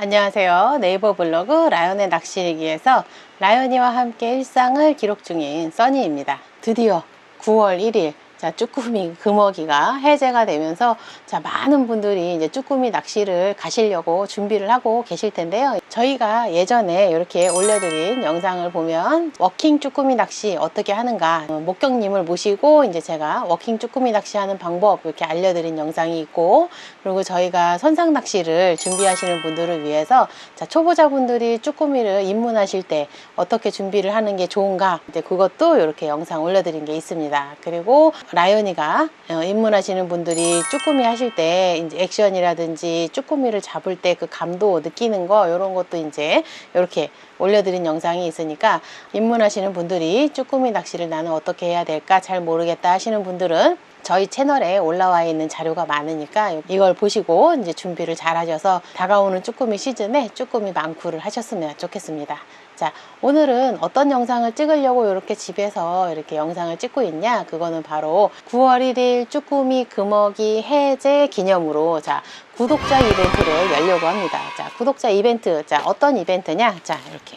안녕하세요. 네이버 블로그 라연의 낚시일기에서 라연이와 함께 일상을 기록 중인 써니입니다. 드디어 9월 1일 자, 쭈꾸미 금어기가 해제가 되면서 자, 많은 분들이 이제 쭈꾸미 낚시를 가시려고 준비를 하고 계실 텐데요. 저희가 예전에 이렇게 올려드린 영상을 보면 워킹 쭈꾸미 낚시 어떻게 하는가 어, 목격님을 모시고 이제 제가 워킹 쭈꾸미 낚시하는 방법 이렇게 알려드린 영상이 있고 그리고 저희가 선상 낚시를 준비하시는 분들을 위해서 자, 초보자분들이 쭈꾸미를 입문하실 때 어떻게 준비를 하는 게 좋은가 이제 그것도 이렇게 영상 올려드린 게 있습니다. 그리고 라연이가 어, 입문하시는 분들이 쭈꾸미 하실 때 이제 액션이라든지 쭈꾸미를 잡을 때 그 감도 느끼는 거 이런 것도 이제 이렇게 올려드린 영상이 있으니까 입문하시는 분들이 쭈꾸미 낚시를 나는 어떻게 해야 될까 잘 모르겠다 하시는 분들은 저희 채널에 올라와 있는 자료가 많으니까 이걸 보시고 이제 준비를 잘 하셔서 다가오는 쭈꾸미 시즌에 쭈꾸미 망쿠를 하셨으면 좋겠습니다. 자, 오늘은 어떤 영상을 찍으려고 이렇게 집에서 이렇게 영상을 찍고 있냐? 그거는 바로 9월 1일 쭈꾸미 금어기 해제 기념으로 자, 구독자 이벤트를 열려고 합니다. 자, 구독자 이벤트. 자, 어떤 이벤트냐? 자, 이렇게.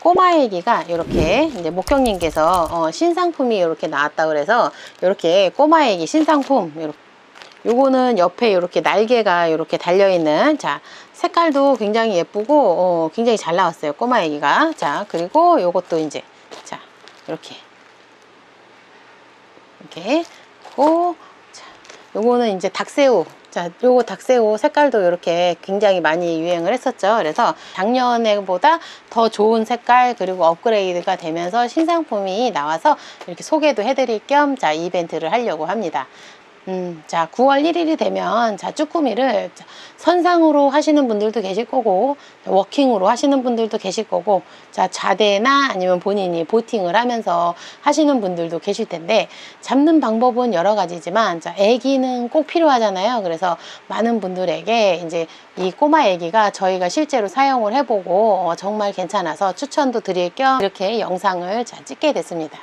꼬마 애기가 이렇게 이제 목형님께서 어, 신상품이 이렇게 나왔다 그래서 이렇게 꼬마 애기 신상품 이렇게 요거는 옆에 이렇게 날개가 이렇게 달려 있는 자 색깔도 굉장히 예쁘고 어, 굉장히 잘 나왔어요 꼬마 애기가 자 그리고 요것도 이제 자 이렇게 이렇게 고 자, 요거는 이제 닭새우 자, 요거 닭새우 색깔도 이렇게 굉장히 많이 유행을 했었죠. 그래서 작년에보다 더 좋은 색깔 그리고 업그레이드가 되면서 신상품이 나와서 이렇게 소개도 해드릴 겸 자, 이벤트를 하려고 합니다. 음, 자, 9월 1일이 되면, 자, 쭈꾸미를 선상으로 하시는 분들도 계실 거고, 워킹으로 하시는 분들도 계실 거고, 자, 자대나 아니면 본인이 보팅을 하면서 하시는 분들도 계실 텐데, 잡는 방법은 여러 가지지만, 자, 애기는 꼭 필요하잖아요. 그래서 많은 분들에게 이제 이 꼬마 애기가 저희가 실제로 사용을 해보고, 어, 정말 괜찮아서 추천도 드릴 겸 이렇게 영상을 자, 찍게 됐습니다.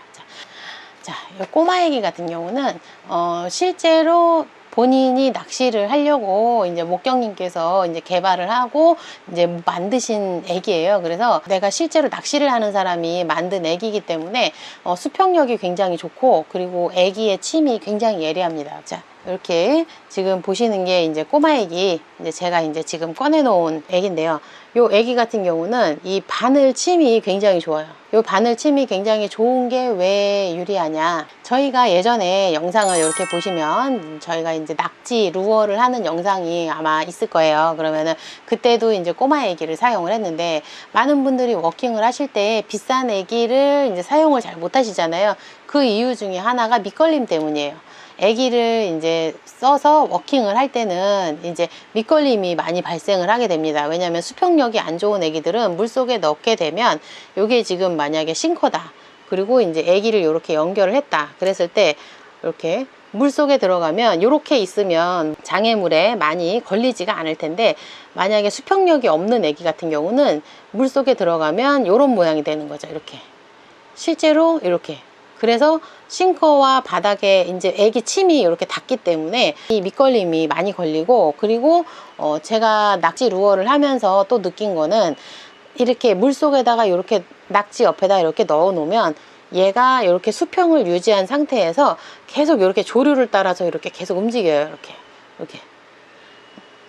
자, 자, 이 꼬마 애기 같은 경우는 어, 실제로 본인이 낚시를 하려고 이제 목경님께서 이제 개발을 하고 이제 만드신 애기예요. 그래서 내가 실제로 낚시를 하는 사람이 만든 애기이기 때문에 어, 수평력이 굉장히 좋고 그리고 애기의 침이 굉장히 예리합니다. 자, 이렇게 지금 보시는 게 이제 꼬마 애기 이제 제가 이제 지금 꺼내 놓은 애기인데요. 요 애기 같은 경우는 이 바늘 침이 굉장히 좋아요. 요 바늘 침이 굉장히 좋은 게 왜 유리하냐? 저희가 예전에 영상을 이렇게 보시면 저희가 이제 낙지 루어를 하는 영상이 아마 있을 거예요. 그러면은 그때도 이제 꼬마 애기를 사용을 했는데 많은 분들이 워킹을 하실 때 비싼 애기를 이제 사용을 잘 못 하시잖아요. 그 이유 중에 하나가 밑걸림 때문이에요. 아기를 이제 써서 워킹을 할 때는 이제 밑걸림이 많이 발생을 하게 됩니다. 왜냐하면 수평력이 안 좋은 아기들은 물 속에 넣게 되면 이게 지금 만약에 싱커다. 그리고 이제 아기를 이렇게 연결을 했다. 그랬을 때 이렇게 물 속에 들어가면 이렇게 있으면 장애물에 많이 걸리지가 않을 텐데 만약에 수평력이 없는 아기 같은 경우는 물 속에 들어가면 이런 모양이 되는 거죠. 이렇게 실제로 이렇게 그래서 싱커와 바닥에 이제 애기 침이 이렇게 닿기 때문에 이 밑걸림이 많이 걸리고 그리고 어 제가 낙지 루어를 하면서 또 느낀 거는 이렇게 물 속에다가 이렇게 낙지 옆에다 이렇게 넣어 놓으면 얘가 이렇게 수평을 유지한 상태에서 계속 이렇게 조류를 따라서 이렇게 계속 움직여요. 이렇게. 이렇게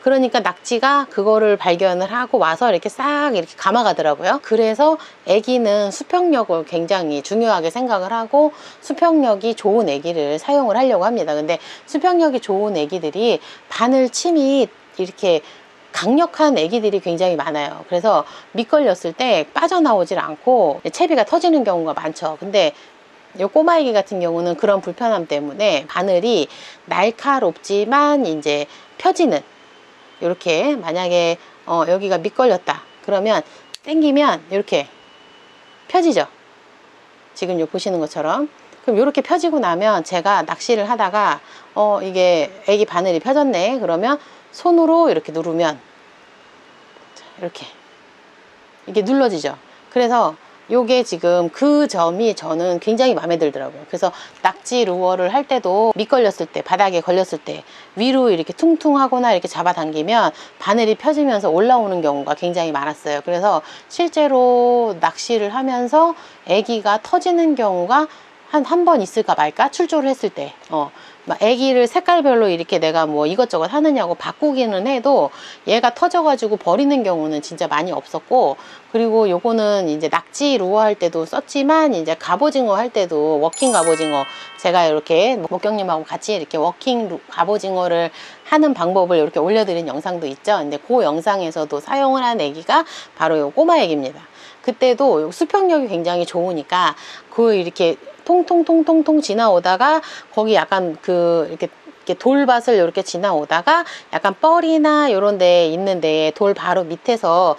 그러니까 낙지가 그거를 발견을 하고 와서 이렇게 싹 이렇게 감아가더라고요. 그래서 아기는 수평력을 굉장히 중요하게 생각을 하고 수평력이 좋은 아기를 사용을 하려고 합니다. 근데 수평력이 좋은 아기들이 바늘 침이 이렇게 강력한 아기들이 굉장히 많아요. 그래서 밑걸렸을 때 빠져나오질 않고 채비가 터지는 경우가 많죠. 근데 요 꼬마 아기 같은 경우는 그런 불편함 때문에 바늘이 날카롭지만 이제 펴지는 이렇게 만약에 어, 여기가 밑걸렸다. 그러면 당기면 이렇게 펴지죠. 지금 요 보시는 것처럼. 그럼 이렇게 펴지고 나면 제가 낚시를 하다가 어 이게 애기 바늘이 펴졌네. 그러면 손으로 이렇게 누르면. 이렇게. 이게 눌러지죠. 그래서 요게 지금 그 점이 저는 굉장히 마음에 들더라고요. 그래서 낙지 루어를 할 때도 밑 걸렸을 때, 바닥에 걸렸을 때 위로 이렇게 퉁퉁하거나 이렇게 잡아당기면 바늘이 펴지면서 올라오는 경우가 굉장히 많았어요. 그래서 실제로 낚시를 하면서 아기가 터지는 경우가 한 한 번 있을까 말까 출조를 했을 때 어. 막 애기를 색깔별로 이렇게 내가 뭐 이것저것 하느냐고 바꾸기는 해도 얘가 터져가지고 버리는 경우는 진짜 많이 없었고 그리고 요거는 이제 낙지 루어 할 때도 썼지만 이제 갑오징어 할 때도 워킹 갑오징어 제가 이렇게 목경님하고 같이 이렇게 워킹 루- 갑오징어를 하는 방법을 이렇게 올려드린 영상도 있죠. 근데 그 영상에서도 사용을 한 애기가 바로 요 꼬마 애기입니다. 그때도 요 수평력이 굉장히 좋으니까 그 이렇게 통통통통통 지나오다가 거기 약간 그 이렇게 이렇게 돌밭을 이렇게 지나오다가 약간 뻘이나 이런 데 있는데 돌 바로 밑에서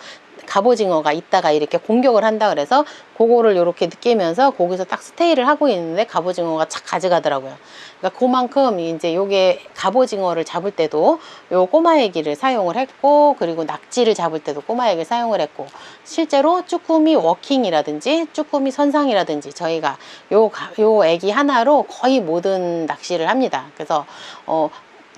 갑오징어가 있다가 이렇게 공격을 한다 그래서 그거를 이렇게 느끼면서 거기서 딱 스테이를 하고 있는데 갑오징어가 착 가져가더라고요. 그러니까 그만큼 이제 요게 갑오징어를 잡을 때도 요 꼬마 애기를 사용을 했고 그리고 낙지를 잡을 때도 꼬마 애기를 사용을 했고 실제로 쭈꾸미 워킹이라든지 쭈꾸미 선상이라든지 저희가 요, 가- 요 애기 하나로 거의 모든 낚시를 합니다. 그래서 어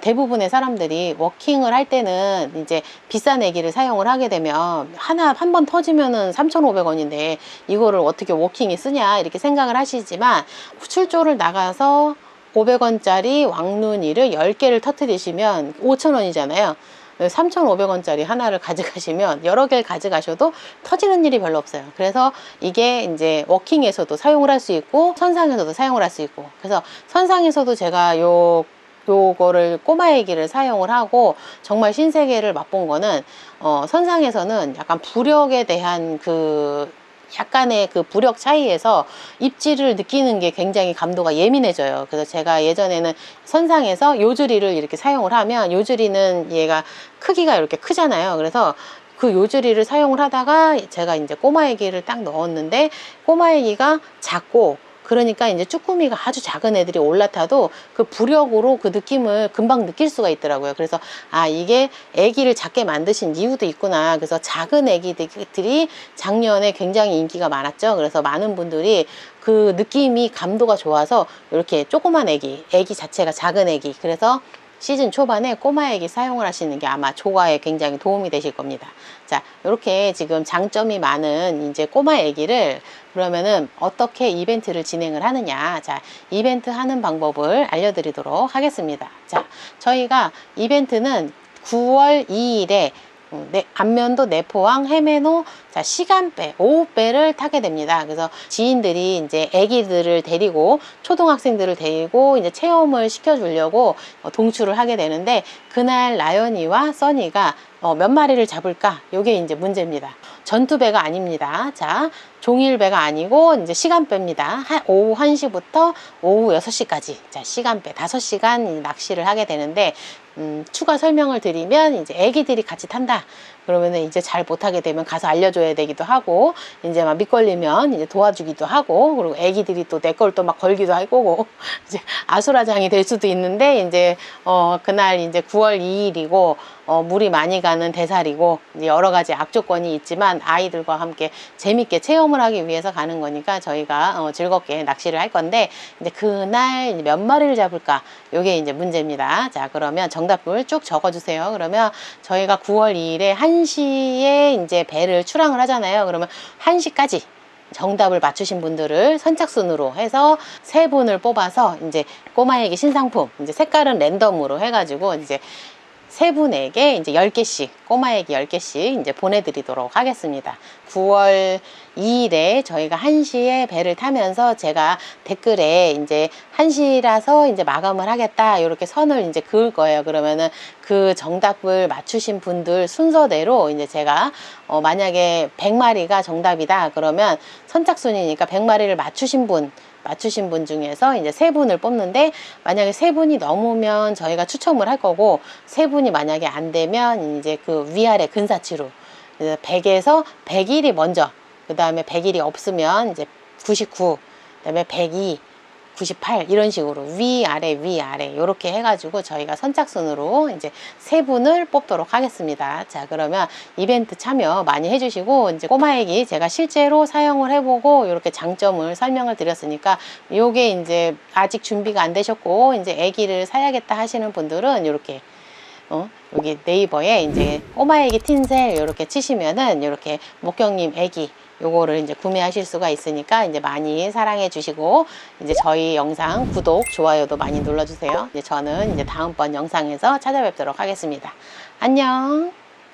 대부분의 사람들이 워킹을 할 때는 이제 비싼 애기를 사용을 하게 되면 하나 한 번 터지면은 3,500원인데 이거를 어떻게 워킹에 쓰냐 이렇게 생각을 하시지만 출조를 나가서 500원짜리 왕눈이를 10개를 터트리시면 5,000원이잖아요. 3,500원짜리 하나를 가져가시면 여러 개를 가져가셔도 터지는 일이 별로 없어요. 그래서 이게 이제 워킹에서도 사용을 할 수 있고 선상에서도 사용을 할 수 있고 그래서 선상에서도 제가 요 요거를 꼬마 애기를 사용을 하고 정말 신세계를 맛본 거는 어 선상에서는 약간 부력에 대한 그 약간의 그 부력 차이에서 입질을 느끼는 게 굉장히 감도가 예민해져요. 그래서 제가 예전에는 선상에서 요즈리를 이렇게 사용을 하면 요즈리는 얘가 크기가 이렇게 크잖아요. 그래서 그 요즈리를 사용을 하다가 제가 이제 꼬마 애기를 딱 넣었는데 꼬마 애기가 작고 그러니까 이제 쭈꾸미가 아주 작은 애들이 올라타도 그 부력으로 그 느낌을 금방 느낄 수가 있더라고요. 그래서 아 이게 애기를 작게 만드신 이유도 있구나. 그래서 작은 애기들이 작년에 굉장히 인기가 많았죠. 그래서 많은 분들이 그 느낌이 감도가 좋아서 이렇게 조그만 애기, 애기 자체가 작은 애기. 그래서 시즌 초반에 꼬마 애기 사용을 하시는 게 아마 조화에 굉장히 도움이 되실 겁니다. 자, 이렇게 지금 장점이 많은 이제 꼬마 애기를 그러면은 어떻게 이벤트를 진행을 하느냐. 자, 이벤트 하는 방법을 알려드리도록 하겠습니다. 자, 저희가 이벤트는 9월 2일에 음, 네, 안면도 내포항 헤메노 자 시간배 오후배를 타게 됩니다. 그래서 지인들이 이제 아기들을 데리고 초등학생들을 데리고 이제 체험을 시켜주려고 어, 동출을 하게 되는데 그날 라연이와 써니가 어, 몇 마리를 잡을까? 요게 이제 문제입니다. 전투배가 아닙니다. 자, 종일배가 아니고 이제 시간배입니다. 한, 오후 1시부터 오후 6시까지. 자, 시간배 5시간 낚시를 하게 되는데 음, 추가 설명을 드리면 이제 애기들이 같이 탄다. 그러면은 이제 잘 못하게 되면 가서 알려줘야 되기도 하고 이제 막 밑걸리면 이제 도와주기도 하고 그리고 애기들이 또 내 걸 또 막 걸기도 할 거고 이제 아수라장이 될 수도 있는데 이제 어 그날 이제 9월 2일이고 어 물이 많이 가는 대살이고 여러 가지 악조건이 있지만 아이들과 함께 재밌게 체험을 하기 위해서 가는 거니까 저희가 어 즐겁게 낚시를 할 건데 이제 그날 이제 몇 마리를 잡을까 요게 이제 문제입니다. 자 그러면 정답을 쭉 적어주세요. 그러면 저희가 9월 2일에 1시에 이제 배를 출항을 하잖아요. 그러면 1시까지 정답을 맞추신 분들을 선착순으로 해서 세 분을 뽑아서 이제 꼬마에게 신상품 이제 색깔은 랜덤으로 해가지고 이제 세 분에게 이제 10개씩, 꼬마에게 10개씩 이제 보내드리도록 하겠습니다. 9월 2일에 저희가 1시에 배를 타면서 제가 댓글에 이제 1시라서 이제 마감을 하겠다. 이렇게 선을 이제 그을 거예요. 그러면은 그 정답을 맞추신 분들 순서대로 이제 제가 어 만약에 100마리가 정답이다. 그러면 선착순이니까 100마리를 맞추신 분 맞추신 분 중에서 이제 세 분을 뽑는데 만약에 세 분이 넘으면 저희가 추첨을 할 거고 세 분이 만약에 안 되면 이제 그 위아래 근사치로 100에서 101이 먼저 그 다음에 101이 없으면 이제 99 그 다음에 102 98 이런 식으로 위 아래 위 아래 이렇게 해가지고 저희가 선착순으로 이제 세 분을 뽑도록 하겠습니다. 자 그러면 이벤트 참여 많이 해주시고 이제 꼬마애기 제가 실제로 사용을 해보고 이렇게 장점을 설명을 드렸으니까 요게 이제 아직 준비가 안 되셨고 이제 애기를 사야겠다 하시는 분들은 이렇게 어, 여기 네이버에 이제 꼬마애기 틴셀 이렇게 치시면은 이렇게 목경님 애기 요거를 이제 구매하실 수가 있으니까 이제 많이 사랑해 주시고 이제 저희 영상 구독, 좋아요도 많이 눌러 주세요. 이제 저는 이제 다음번 영상에서 찾아뵙도록 하겠습니다. 안녕!